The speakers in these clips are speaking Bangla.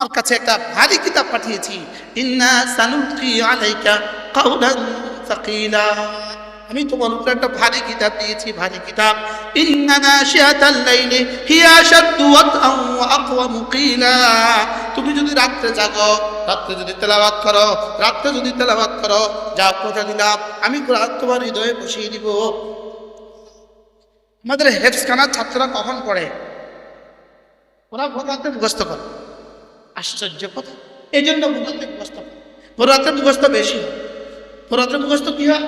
আমার কাছে একটা ভারী কিতাব পাঠিয়েছি। আমি তোমার উপরে একটা ভারী কিতাব দিয়েছি, ভারী কিতাব। আকওয়ামু তুমি যদি রাত্রে জাগো, রাত্রে যদি তেলাওয়াত করো, রাত্রে যদি তেলাওয়াত করো যা কথা দিলাম আমি কোরআন তোমার হৃদয়ে বসিয়ে দিব। আমাদের হেফসখানার ছাত্ররা কখন পড়ে? ওরা ভোরাতে মুখস্থ করে। আশ্চর্য কথা। এই জন্য ভোরাতে মুখস্থ। করে মুখস্থ বেশি। হয় মুখস্থ কি হয়?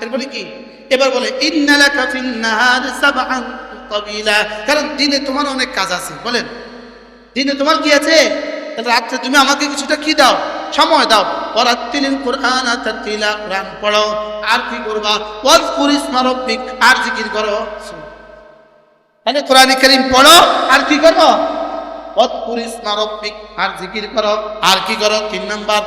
এরপরে কি? এবার কারণ দিনে তোমার অনেক কাজ আছে, বলেন। দিনে তোমার কি আছে? রাত্রে তুমি আমাকে কিছুটা কি দাও? সময় দাও। তাতিলা। কোরআন পড়ো। আর কি করবা? ওয়াজকুর ইসমা রাব্বিক। আর জিকির করো। তাহলে কোরআন কারীম পড়ো, আর কি করো? আর জিকির করো। আর কি করো? তিন নাম্বার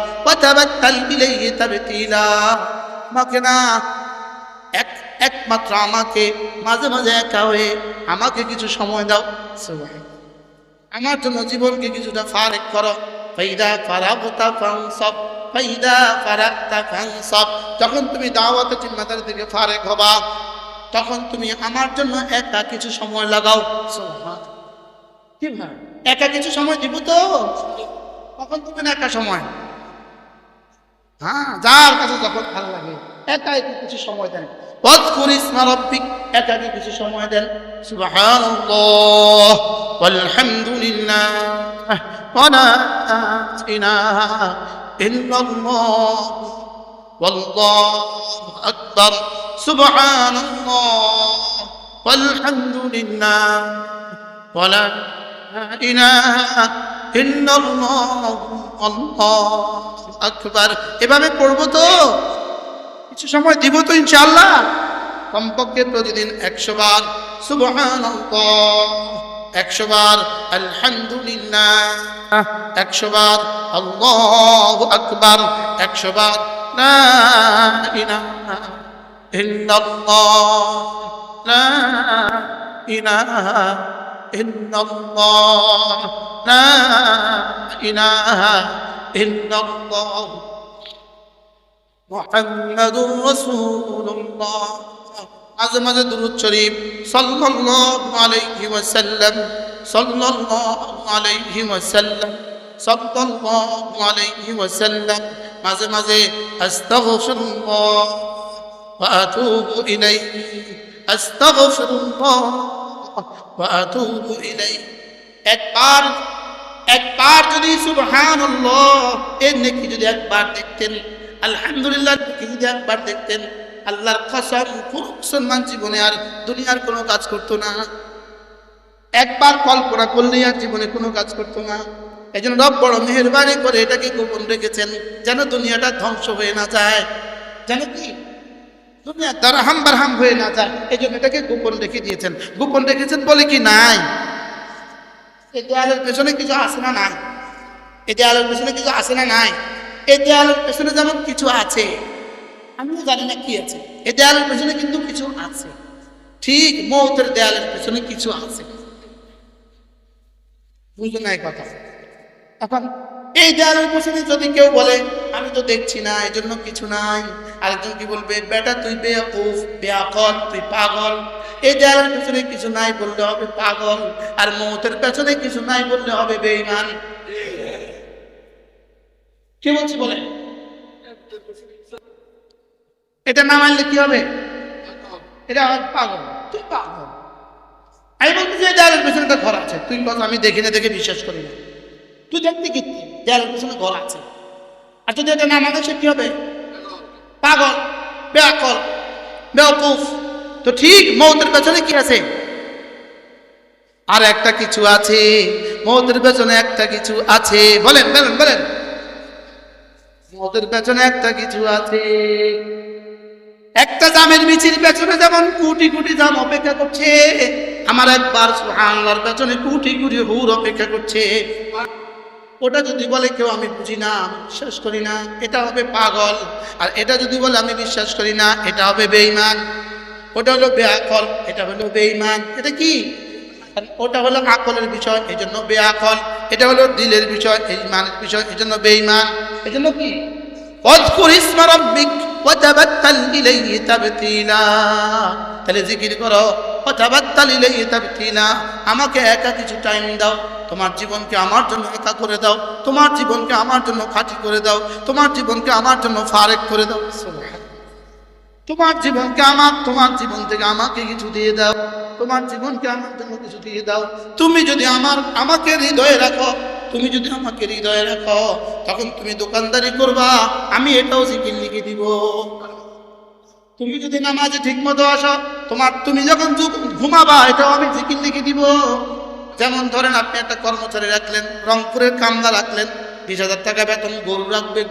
এক, একমাত্র আমাকে মাঝে মাঝে হয়ে আমাকে কিছু সময় দাও। আমার জন্য জীবনকে কিছুটা ফারেক করো। ফাইদা যখন তুমি দাওয়াতে জিম্মাদারি থেকে ফারেক হবা তখন তুমি আমার জন্য একা কিছু সময় লাগাও। একা কিছু সময় দিব তো? কখন তুমি না একা সময়? হ্যাঁ যার কাছে যখন ভালো লাগে একাই কিছু সময় দেন। কিছু সময় দেন। আলহামদুলিল্লাহ والله أكبر سبحان الله والحمد لله ولا إله إلا الله الله أكبر এভাবে পড়বো তো কিছু সময় দিব তো ইনশাআল্লাহ কমপক্ষে প্রতিদিন একশো বার সুবহান একশো বার আলহামদুলিল্লাহ একশো বার আল্লাহ আকবার একশো বার লা ইলাহা ইল্লাল্লাহ লা ইলাহা ইল্লাল্লাহ লা ইলাহা ইল্লাল্লাহ মুহাম্মাদুর রাসূলুল্লাহ মাঝে মাঝে দুরূদ শরীফ সাল্লাল্লাহু আলাইহি ওয়াসাল্লাম সাল্লাল্লাহু আলাইহি ওয়াসাল্লাম সাল্লাল্লাহু আলাইহি ওয়াসাল্লাম, মাঝে মাঝে আস্তাগফিরুল্লাহ ওয়া আতুবু ইলাইহি, আস্তাগফিরুল্লাহ ওয়া আতুবু ইলাইহি। একবার একবার যদি সুবহানাল্লাহ, এর নেকি যদি একবার দেখতেন, আলহামদুলিল্লাহ কি যদি একবার দেখতেন, আল্লাহর কসম, কোন মুসলমান জীবনে আর দুনিয়ার কোনো কাজ করতো না। একবার কল্পনা করলেই আর জীবনে কোনো কাজ করতো না। এই জন্য রব বড় মেহরবানি করে এটাকে গোপন রেখেছেন যেন দুনিয়াটা ধ্বংস হয়ে না যায়। যেন কি? দুনিয়া দারহাম বারহাম হয়ে না যায়। এই জন্য এটাকে গোপন রেখে দিয়েছেন। গোপন রেখেছেন বলে কি নাই? এই দেয়ালের পেছনে কিছু আসে না নাই? এই দেয়ালের পেছনে কিছু আসে না নাই? এই দেয়ালের পেছনে যেমন কিছু আছে, আমিও জানি না কি আছে। এই দেয়ালের পেছনে কিন্তু কিছু আছে। ঠিক মৌতের দেয়ালের পেছনে কিছু আছে। বুঝলেন না কথা? এখন, এই দেয়ালের পেছনে যদি কেউ বলে, আমি তো দেখছি না এই জন্য কিছু নাই। আরেকজন কি বলবে, বেটা, তুই বেয়াকুফ বেয়াকল তুই পাগল। এই দেয়ালের পেছনে কিছু নাই বললে হবে পাগল, আর মৌতের পেছনে কিছু নাই বললে হবে বেঈমান। কি বলছি বলে? এটা না মানলে কি হবে? এটা হবে পাগল। তুই পাগল। আমি বলতে যে দেয়ালের পেছনে তো ঘর আছে। তুই বল, আমি দেখি না, দেখে বিশ্বাস করি না। তুই দেখতে কি? দেয়ালের পেছনে ঘর আছে। আর যদি এটা না মানে সে কি হবে? পাগল বেআকল বেওকুফ। তো ঠিক মৌতের পেছনে কি আছে? আর একটা কিছু আছে, মৌতের পেছনে একটা কিছু আছে। বলেন বলেন বলেন। মৌতের পেছনে একটা কিছু আছে। একটা জামের মিছিল পেছনে যেমন কোটি কোটি জাম অপেক্ষা করছে, আমার একবার সুহানার পেছনে কোটি কোটি হুর অপেক্ষা করছে। ওটা যদি বলে কেউ, আমি বুঝি না, আমি বিশ্বাস করি না, এটা হবে পাগল। আর এটা যদি বলে, আমি বিশ্বাস করি না, এটা হবে বেঈমান। ওটা হলো বেআকল, এটা হলো বেঈমান। এটা কি? ওটা হলো আকলের বিষয় এই জন্য বেআকল। এটা হলো দিলের বিষয় এই ইমানের বিষয় এই জন্য বেঈমান এই জন্য কি তাহলে জিকির করো। আমাকে একা কিছু টাইম দাও। তোমার জীবনকে আমার জন্য একা করে দাও। তোমার জীবনকে আমার জন্য খাঁটি করে দাও। তোমার জীবনকে আমার জন্য ফারেক করে দাও। তোমার জীবনকে আমার, তোমার জীবন থেকে আমাকে কিছু দিয়ে দাও। তোমার জীবনকে আমার জন্য কিছু দিয়ে দাও। তুমি যদি আমার, আমাকে হৃদয়ে রাখো, তুমি যদি আমাকে হৃদয়ে রাখো, তখন তুমি দোকানদারি করবা। আমি এটাও জিকির লিখে দিব। তুমি যদি নামাজে ঠিক মতো আসো, তোমার তুমি যখন ঘুমাবা, এটাও আমি জিকির লিখে দিব। যেমন ধরেন আপনি একটা কর্মচারী রাখলেন, রংপুরের কামলা রাখলেন, বিশ হাজার টাকা বেতন, গরু রাখবে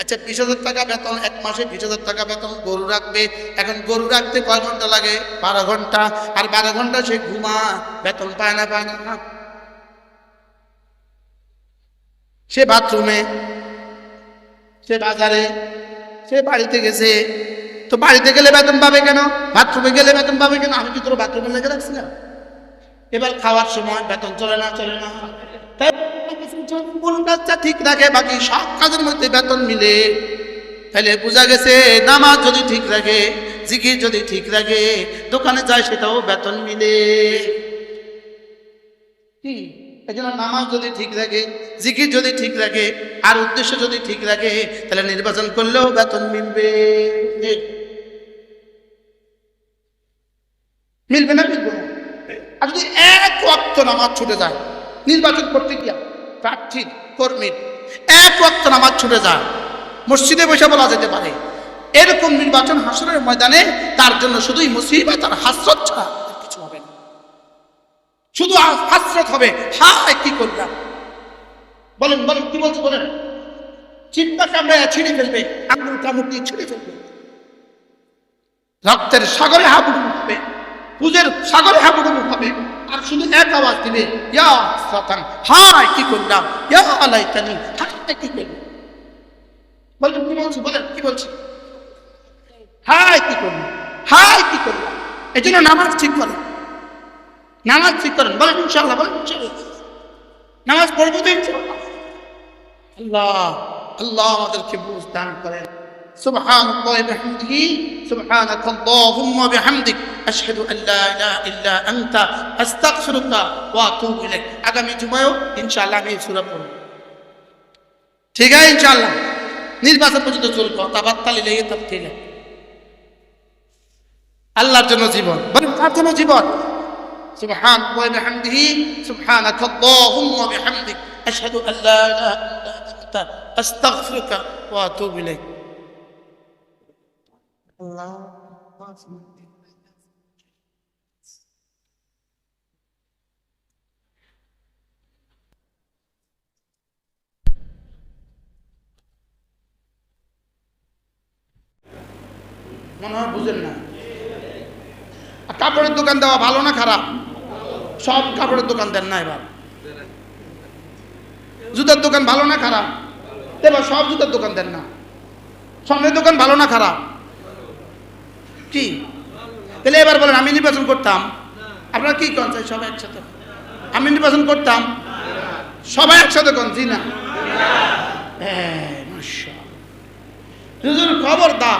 আচ্ছা বিশ হাজার টাকা বেতন, এক মাসে বিশ হাজার টাকা বেতন, গরু রাখবে। এখন গরু রাখতে কয় ঘণ্টা লাগে? বারো ঘণ্টা। আর বারো ঘণ্টা সে ঘুমা বেতন পায় না পায় না। সে বাথরুমে, সে বাজারে, সে বাড়িতে গেছে। তো বাড়িতে গেলে বেতন পাবে কেন? বাথরুমে গেলে বেতন পাবে কেন? আমি কি তোর বাথরুমে লেগে রাখছিলাম? এবার খাওয়ার সময় বেতন চলে না চলে না। তাই কোন কাজটা ঠিক রাখে, বাকি সব কাজের মধ্যে বেতন মিলে। তাহলে বোঝা গেছে, নামাজ যদি ঠিক রাখে, জিকির যদি ঠিক রাখে, দোকানে যায় সেটাও বেতন মিলে। কি? এই নামাজ যদি ঠিক রাখে, জিকির যদি ঠিক রাখে, আর উদ্দেশ্য যদি ঠিক রাখে, তাহলে নির্বাচন করলেও বেতন মিলবে। মিলবে না মিলবে না। আর যদি এক ওয়াক্ত নামাজ ছুটে যায়, নির্বাচন করতে গিয়া প্রার্থীর কর্মীর এক ওয়াক্ত নামাজ ছুটে যায়, মসজিদে বসে বলা যেতে পারে, এরকম নির্বাচন হাসরের ময়দানে তার জন্য শুধুই মুসিবত আর হাসরত ছাড়া কিছু হবে না। শুধু হাসরত হবে, হায় কি করলাম। বলেন বলেন, কি বলছে, বলেন। চিন্তা কামড়ে ছিঁড়ে ফেলবে আঙুল কামড় দিয়ে ছিঁড়ে ফেলবে। রক্তের সাগরে হাবুডুবু হবে পুজের সাগরে হাবুডুবু হবে আর শুধু এক আওয়াজ দিবে, ইয়া সাতান, হায় কি করলাম, ইয়া আলাইতানি হায় কি করলাম। বলেন, কি বলছি, বলেন, কি বলছি? হায় কি করলাম, হায় কি করলাম। এই জন্য নামাজ ঠিক করেন। নামাজ ঠিক করেন, বলেন ইনশাল্লাহ বলেন নামাজ পড়ব তো ইনশাল্লাহ আল্লাহ আল্লাহ আমাদেরকে বুঝ দান করেন। سبحان الله بحمده سبحانك اللهم وبحمدك أشهد أن لا إله إلا أنت أستغفرك وأتوب إليك আগামী জুমায়ও ইনশাআল্লাহ আমি এই সূরা পড়ব ঠিক আছে ইনশাআল্লাহ নির্বাচন পর্যন্ত চলবো তাবাত্তালি লেগে তাবতিলে আল্লাহর জন্য জীবন বলেন কার জন্য জীবন سبحان الله وبحمده سبحانك اللهم وبحمدك أشهد أن لا إله إلا أنت أستغفرك وأتوب إليك الله মনে হয় বুঝেন না। কাপড়ের দোকান দেওয়া ভালো না খারাপ? সব কাপড়ের দোকান দেন না এবার। জুতার দোকান ভালো না খারাপ? এবার সব জুতার দোকান দেন না। স্বর্ণের দোকান ভালো না খারাপ? কি? তাহলে এবার বলেন আমি নির্বাচন করতাম। আপনারা কি কন চাই? সবাই একসাথে? আমি নির্বাচন করতাম? সবাই একসাথে কন জি না? হ্যাঁ, খবর দা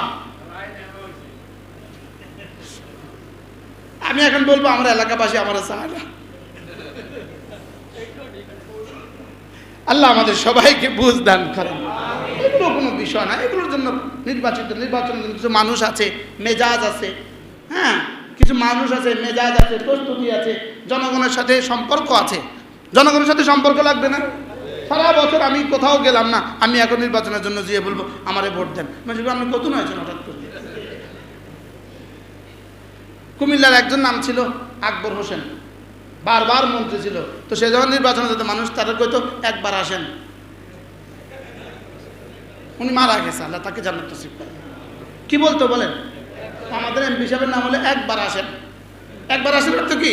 আমি এখন বলব আমরা এলাকাবাসী আমার চায় আল্লাহ আমাদের সবাইকে বুঝ দান করেন। কোনো বিষয় না, এগুলোর জন্য নির্বাচিত, নির্বাচনের জন্য কিছু মানুষ আছে, মেজাজ আছে হ্যাঁ? কিছু মানুষ আছে, মেজাজ আছে, প্রস্তুতি আছে, জনগণের সাথে সম্পর্ক আছে। জনগণের সাথে সম্পর্ক লাগবে না? সারা বছর আমি কোথাও গেলাম না, আমি এখন নির্বাচনের জন্য যেয়ে বলব, আমারে ভোট দেন। মানে আপনি কত হয়েছেন হঠাৎ করে? কুমিল্লার একজন নাম ছিল আকবর হোসেন, বারবার মন্ত্রী ছিল। তো সে যখন নির্বাচনে যেত মানুষ তারা কইতো, একবার আসেন। উনি মারা গেছে আল্লাহ তাকে জান্নাত নসিব করে। কি বলতো বলেন? আমাদের এমপি সাহেবের নাম হলে একবার আসেন। একবার আসেন তো কি?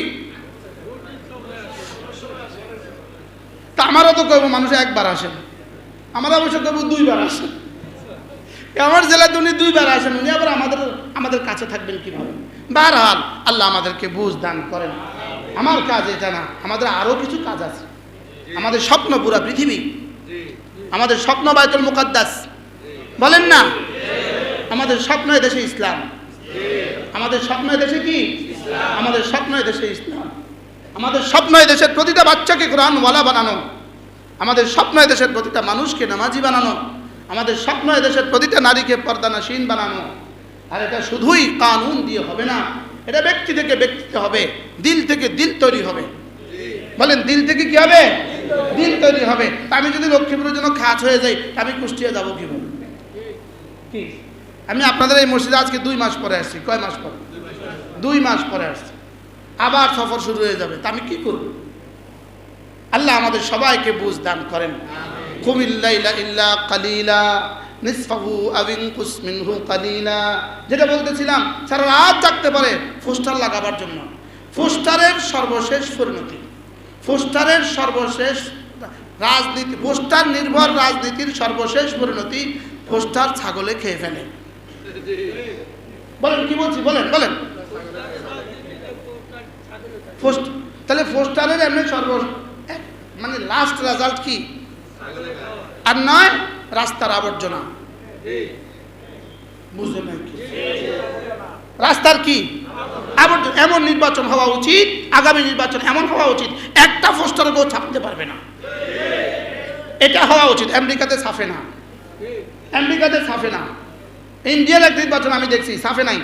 তা আমারও তো কইব মানুষ একবার আসেন। আমরা অবশ্য কইব দুইবার আসেন। আমার জেলাতে উনি দুইবার আসেন উনি আবার আমাদের আমাদের কাছে থাকবেন কীভাবে? বারহাল আল্লাহ আমাদেরকে বুঝ দান করেন। আমার কাজ এটা না আমাদের আরও কিছু কাজ আছে। আমাদের স্বপ্ন পুরা পৃথিবী। আমাদের স্বপ্ন বায়তুল মুকাদ্দাস। বলেন না। আমাদের স্বপ্ন দেশে ইসলাম। আমাদের স্বপ্ন দেশে কি? আমাদের স্বপ্ন দেশে ইসলাম। আমাদের স্বপ্ন দেশের প্রতিটা বাচ্চাকে কোরআনওয়ালা বানানো। আমাদের স্বপ্ন দেশের প্রতিটা মানুষকে নামাজি বানানো। আমাদের স্বপ্ন দেশের প্রতিটা নারীকে পর্দানাসীন বানানো। আর এটা শুধুই কানুন দিয়ে হবে না। এটা ব্যক্তি থেকে ব্যক্তিতে হবে। দিল থেকে দিল তৈরি হবে। বলেন, দিল থেকে কি হবে? দিল তৈরি হবে। আমি যদি লক্ষ্মীপুরের জন্য খাস হয়ে যাই আমি কুষ্টিয়া যাব কীভাবে? কি? আমি আপনাদের এই মসজিদে আজকে দুই মাস পরে আসছি। কয় মাস পরে? দুই মাস পরে আসছি। আবার সফর শুরু হয়ে যাবে। তা আমি কি করব? আল্লাহ আমাদের সবাইকে বুঝ দান করেন। কালিলা কালিলা। যেটা বলতেছিলাম সারা রাত জাগতে পারে পোস্টার লাগাবার জন্য। পোস্টারের সর্বশেষ পরিণতি। পোস্টারের সর্বশেষ রাজনীতি পোস্টার নির্ভর রাজনীতির সর্বশেষ পরিণতি পোস্টার ছাগলে খেয়ে ফেলে। বলেন, কি বলছি? বলেন বলেন। তাহলে পোস্টারের এমনি সর্ব মানে লাস্ট রেজাল্ট কি? আর নয়, রাস্তার আবর্জনা। বুঝলেন রাস্তার কি? আবর্জনা। এমন নির্বাচন হওয়া উচিত, আগামী নির্বাচন এমন হওয়া উচিত, একটা পোস্টার কেউ ছাপতে পারবে না। এটা হওয়া উচিত, আমেরিকাতে ছাপে না। আমেরিকাতে ছাপে না। ইন্ডিয়ার এক নির্বাচন আমি দেখছি, ছাপে নাই।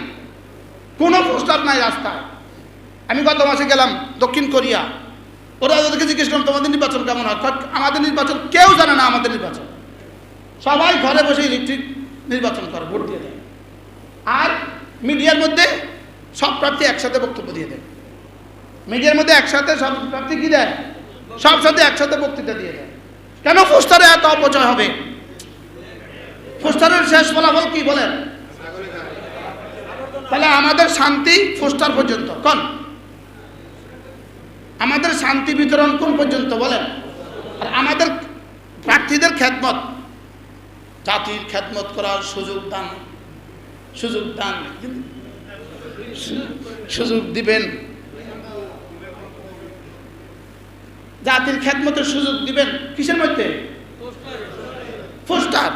কোনো পোস্টার নাই রাস্তায়। আমি গত মাসে গেলাম দক্ষিণ কোরিয়া। ওরা ওদেরকে জিজ্ঞেস করলাম, তোমাদের নির্বাচন কেমন হয়? আমাদের নির্বাচন কেউ জানে না আমাদের নির্বাচন। সবাই ঘরে বসে ইলেকট্রিক নির্বাচন করে, ভোট দিয়ে দেয়। আর মিডিয়ার মধ্যে সব প্রার্থী একসাথে বক্তব্য দিয়ে দেয়। মিডিয়ার মধ্যে একসাথে সব প্রার্থী কী দেয়? সব সাথে একসাথে বক্তৃতা দিয়ে দেয়। কেন পোস্টারে এত অপচয় হবে? পোস্টারের শেষ ফলাফল কি বলেন? তাহলে আমাদের শান্তি পোস্টার পর্যন্ত। কোন? আমাদের শান্তি বিতরণ কোন পর্যন্ত বলেন? আর আমাদের প্রার্থীদের খ্যাতমত জাতির খ্যাতমত করার সুযোগ দান। সুযোগ দান। সুযোগ দিবেন। জাতির খ্যাতমতের সুযোগ দিবেন। কিসের মধ্যে? পোস্টার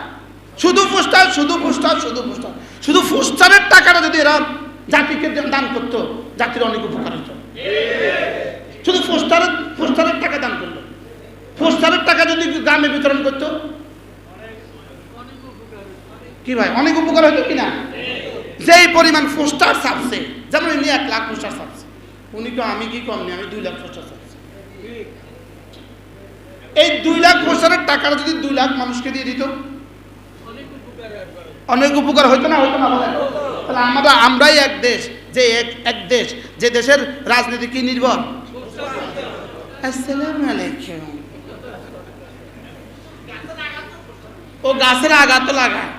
শুধু পোস্টার শুধু পোস্টার শুধু পোস্টার শুধু পোস্টারের টাকাটা যদি এরা জাতিকে দান করতো, জাতির অনেক উপকার হতো। শুধু পোস্টারের পোস্টারের টাকা দান করল। পোস্টারের টাকা যদি গ্রামে বিতরণ করতো, কি ভাই, অনেক উপকার হতো কিনা যেই পরিমাণ পোস্টার ছাপছে যেমন ইনি এক লাখ পোস্টার ছাপছে উনি কেউ আমি কি কম নেই আমি দুই লাখ পোস্টার ছাপছি এই দুই লাখ পোস্টারের টাকাটা যদি দুই লাখ মানুষকে দিয়ে দিত অনেক উপকার হইতো না হইতো না বলেন। তাহলে আমরা, আমরাই এক দেশ, যে এক এক দেশ, যে দেশের রাজনীতি কি নির্ভর? ও গাছের আঘাত তো লাগায়।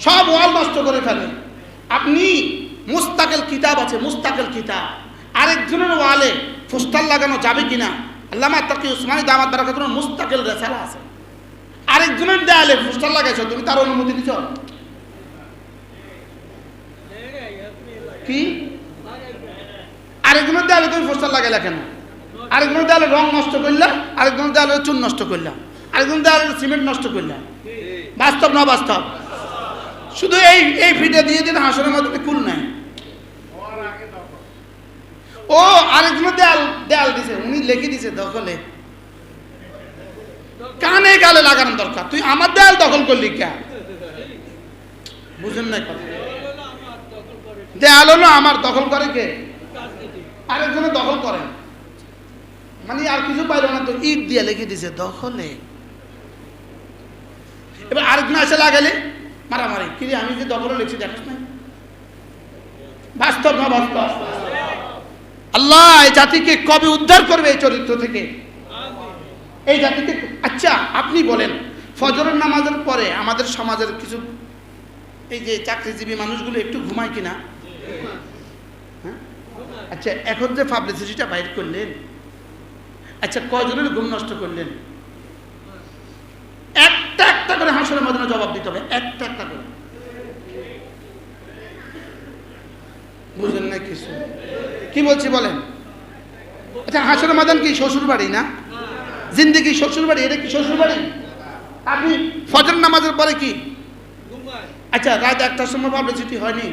সব ওয়াল নষ্ট করে ফেলে। আপনি মুস্তাকেল কিতাব আছে, মুস্তাকেল কিতাব। আরেকজনের ওয়ালে পোস্টার লাগানো যাবে কিনা? আল্লামা তাকি উসমানী দামাত বারাকাতুর মুস্তাকেল রেসালা আছে? আরেকজনের দেয়ালে পোস্টার লাগাইছো, তুমি তার অনুমতি দিছ? কি? আরেকজনের দেয়ালে তুমি পোস্টার লাগাইলা কেন? আরেকজনের দেয়ালে রং নষ্ট করলা, আরেকজনের দেয়ালে চুন নষ্ট করলা, আরেকজনের দেয়ালে সিমেন্ট নষ্ট করলা। বাস্তব না বাস্তব? শুধু এই এই ফিটে দিয়ে দিন হাসনের মধ্যে কুল নাই। ও আরেকজনের দেয়াল দেয়াল দিছে, উনি লিখে দিছে দখলে। কানে গালে লাগানো দরকার, তুই আমার দেয়াল দখল করলি কে? বুঝেন না কথা। দেয়াল হলো আমার দখল করে কে? আরেকজনে দখল করেন। মানে আর কিছু পাইল না তো, ইট দিয়ে লিখে দিছে, দখলে। এবার আরেকজন এসে লাগালে মারামারি। কিরে, আমি যে দখলে লিখছি, দেখাস না বাস্তব না বাস্তব? আল্লাহ এই জাতিকে কবে উদ্ধার করবে এই চরিত্র থেকে? এই জাতিকে আচ্ছা আপনি বলেন, ফজরের নামাজের পরে আমাদের সমাজের কিছু এই যে চাকরিজীবী মানুষগুলো একটু ঘুমায় কিনা? হ্যাঁ? আচ্ছা এখন যে পাবলিসিটিটা বাইর করলেন আচ্ছা কজনের ঘুম নষ্ট করলেন? একটা একটা করে হাসরের জবাব দিতে হবে, একটা একটা করে। বুঝলেন না কিছু? কি বলছি বলেন? আচ্ছা হাসর মাদান কি শ্বশুর বাড়ি না? জিন্দিগি শ্বশুর বাড়ি? এটা কি শ্বশুর বাড়ি? আপনি ফজর নামাজের পরে কি? আচ্ছা রাত একটার সময় পাবলিসিটি হয়নি?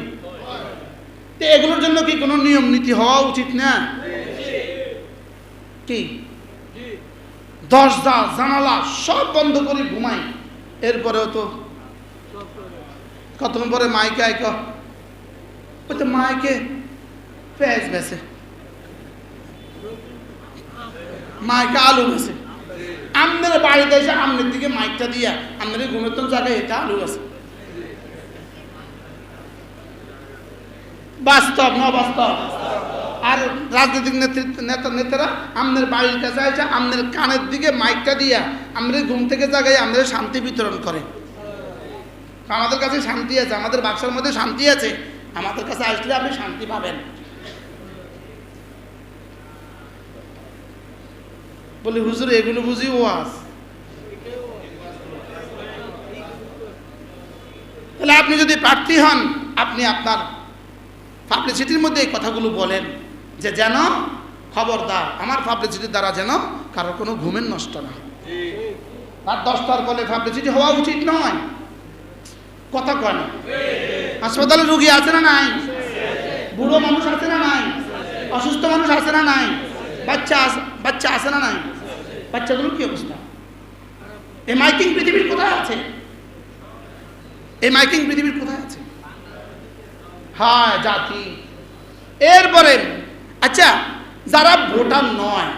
তো এগুলোর জন্য কি কোনো নিয়ম নীতি হওয়া উচিত না? কি? দরজা, জানালা সব বন্ধ করে ঘুমাই। এরপরেও তো কতক্ষণ পরে মাইকে আইক? ওই তো মাইকে পেঁয়াজ বেছে মাইকে আলু বেছে আমনের বাড়িতে এসে আমনের দিকে মাইকটা দিয়া আমনের তো জায়গায় এটা আলু আছে বাস্তব না বাস্তব আর রাজনৈতিক নেতা নেতারা আমনের বাড়ির কাছে আছে আমনের কানের দিকে মাইকটা দিয়া আমনের ঘুম থেকে জায়গায় আমাদের শান্তি বিতরণ করে আমাদের কাছে শান্তি আছে আমাদের বাক্সের মধ্যে শান্তি আছে আমাদের কাছে আসলে আপনি শান্তি পাবেন বলি, হুজুর, এগুলো বুঝি ওয়াজ। তাহলে আপনি যদি প্রার্থী হন, আপনি আপনার পাবলিসিটির মধ্যে এই কথাগুলো বলেন যে, যেন খবরদার, আমার পাবলিসিটির দ্বারা যেন কারও কোনো ঘুমের নষ্ট না। রাত দশটার বলে পাবলিসিটি হওয়া উচিত নয়। কথা কয় না? হাসপাতালে রুগী আছে না নাই? বুড়ো মানুষ আছে না নাই? অসুস্থ মানুষ আছে না নাই? বাচ্চা বাচ্চা আছে না নাই? বাচ্চাগুলোর কি অবস্থা? এই মাইকিং পৃথিবীর কোথায় আছে? এই মাইকিং পৃথিবীর কোথায় আছে? হ্যাঁ জাতি। এরপরে আচ্ছা যারা ভোটার নয়,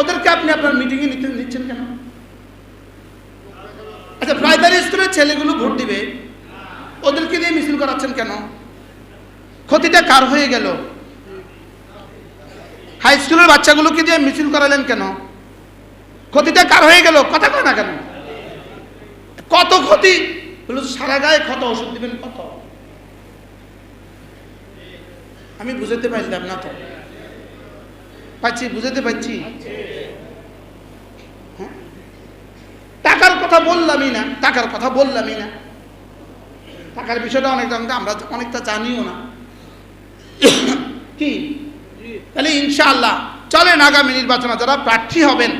ওদেরকে আপনি আপনার মিটিংয়ে নিতে নিচ্ছেন কেন? আচ্ছা প্রাইমারি স্কুলের ছেলেগুলো ভোট দিবে, ওদেরকে দিয়ে মিছিল করাচ্ছেন কেন? ক্ষতিটা কার হয়ে গেল? হাই স্কুলের বাচ্চাগুলোকে দিয়ে মিছিল করালেন কেন? ক্ষতিটা কার হয়ে গেল? কথা কয় না কেন? কত ক্ষতি? সারা গায়ে ক্ষত, ওষুধ দিবেন কত? আমি বুঝাতে পারলাম না তো। পাচ্ছি, বুঝাতে পারছি? হ্যাঁ? টাকার কথা বললামই না, টাকার কথা বললামই না। টাকার বিষয়টা অনেকটা, আমরা অনেকটা জানিও না। কি? তাহলে ইনশাআল্লাহ চলেন আগামী নির্বাচনে যারা প্রার্থী হবেন,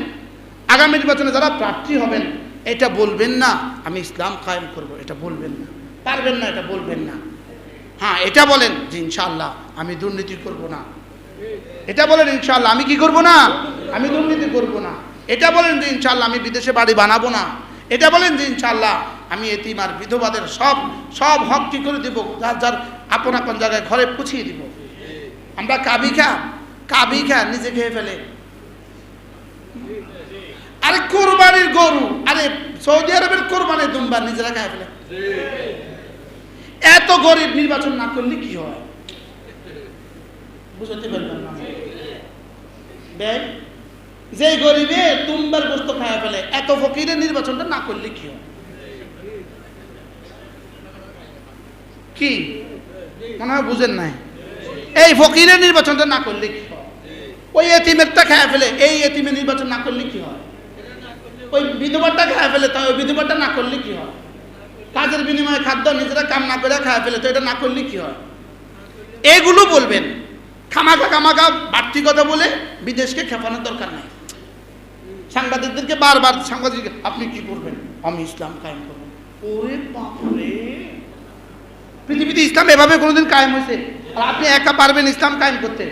আগামী নির্বাচনে যারা প্রার্থী হবেন, এটা বলবেন না, আমি ইসলাম কায়েম করব, এটা বলবেন না। পারবেন না, এটা বলবেন না। হ্যাঁ এটা বলেন যে ইনশাআল্লাহ আমি দুর্নীতি করব না। এটা বলেন ইনশাআল্লাহ আমি কি করব না? আমি দুর্নীতি করব না। এটা বলেন যে ইনশাআল্লাহ আমি বিদেশে বাড়ি বানাবো না। এটা বলেন যে ইনশাআল্লাহ আমি এতিম আর বিধবাদের সব সব হক কি করে দিব, যার যার আপন আপন জায়গায় ঘরে পুছিয়ে দিব। আমরা কাবি খা কাবি খা নিজে খেয়ে ফেলে। আরে কোরবানির গরু, আরে সৌদি আরবের কোরবানির দুম্বা নিজেরা খায় ফেলে। এত গরিব নির্বাচন না করলে কি হয়? বুঝতে পারবেন না। দেখ যে গরিবে তুমবার গোস্ত খায় ফেলে, এত ফকিরের নির্বাচনটা না করলে কি হয়? কি? মনে হয় বুঝেন নাই। এই ফকিরের নির্বাচনটা না করলে কি? ওই এতিমেরটা খায় ফেলে। এই এতিমের নির্বাচন না করলে কি হয়? ওই বিধবারটা খায় ফেলে, তাই ওই বিধবারটা না করলে কি হয়? কাজের বিনিময়ে খাদ্য নিজেরা কাম না করে খায় ফেলে, তো এটা না করলে কি হয়? এগুলো বলবেন। খামাখা খামাখা বাড়তি কথা বলে বিদেশকে খেপানোর দরকার নাই। সাংবাদিকদেরকে বারবার সাংবাদিক, আপনি কি করবেন? আমি ইসলাম কায়েম করবেন ওরে বাপরে! পৃথিবীতে ইসলাম এভাবে কোনোদিন কায়েম হয়েছে। আর আপনি একা পারবেন ইসলাম কায়েম করতে?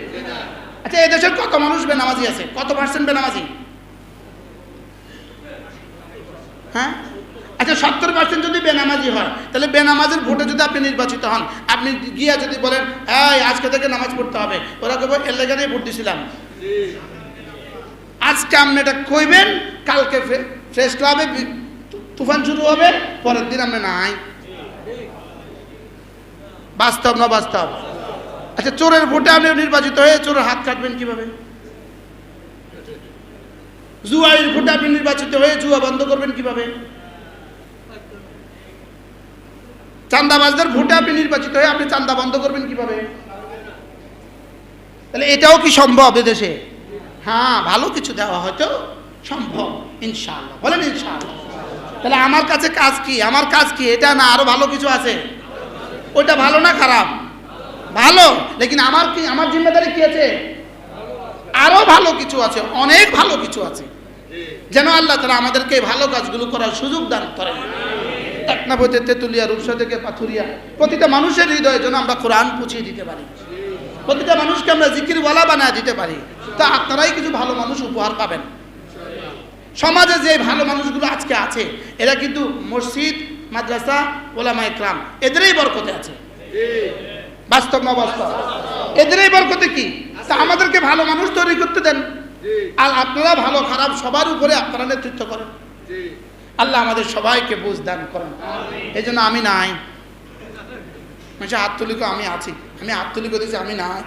আচ্ছা এই দেশের কত মানুষ বেনামাজি আছে? কত পার্সেন্ট বেনামাজি? হ্যাঁ? আচ্ছা সত্তর পার্সেন্ট যদি বেনামাজি হয়, তাহলে বেনামাজের ভোটে যদি আপনি নির্বাচিত হন, আপনি গিয়া যদি বলেন, এই, আজকে থেকে নামাজ পড়তে হবে, ওরা কেবল এর লেগানেই ভোট দিছিলাম। আজকে আপনি এটা কইবেন, কালকে ফ্রেশ ক্লাবে তুফান শুরু হবে, পরের দিন আপনি নাই। বাস্তব না বাস্তব? আচ্ছা চোরের ভোটে আপনি নির্বাচিত হয়ে চোরের হাত কাটবেন কীভাবে? জুয়াইয়ের ভোটে আপনি নির্বাচিত হয়ে জুয়া বন্ধ করবেন কীভাবে? চান্দাবাজদের ভোটে আপনি নির্বাচিত হয়ে আপনি চান্দা বন্ধ করবেন কীভাবে? তাহলে এটাও কি সম্ভব এদেশে? হ্যাঁ ভালো কিছু দেওয়া হয়তো সম্ভব, ইনশাআল্লাহ। বলেন ইনশাআল্লাহ। তাহলে আমার কাছে কাজ কি? আমার কাজ কি? এটা না আরও ভালো কিছু আছে? ওটা ভালো না খারাপ? ভালো। লেকিন আমার কি, আমার জিম্মেদারি কি আছে? আরও ভালো কিছু আছে, অনেক ভালো কিছু আছে। যেন আল্লাহ তারা আমাদেরকে ভালো কাজগুলো করার সুযোগ দান করেন। টাকনা বইতে তেতুলিয়া, রূপসা থেকে পাথুরিয়া, প্রতিটা মানুষের হৃদয়ে যেন আমরা কোরআন পুছিয়ে দিতে পারি। প্রতিটা মানুষকে আমরা জিকির ওয়ালা বানায় দিতে পারি। তা আপনারাই কিছু ভালো মানুষ উপহার পাবেন। সমাজে যে ভালো মানুষগুলো আজকে আছে, এরা কিন্তু মসজিদ, মাদ্রাসা ওলামা ইকরাম এদেরই বরকতে আছে। বাস্তব না বাস্তব এদেরই বরকতে কি? তা আমাদেরকে ভালো মানুষ তৈরি করতে দেন। আর আপনারা ভালো খারাপ সবার উপরে আপনারা নেতৃত্ব করেন। আল্লাহ আমাদের সবাইকে বুঝ দান করেন। এই জন্য আমি নাই। হাত কো আমি আছি। আমি হাত দিয়েছি আমি নাই।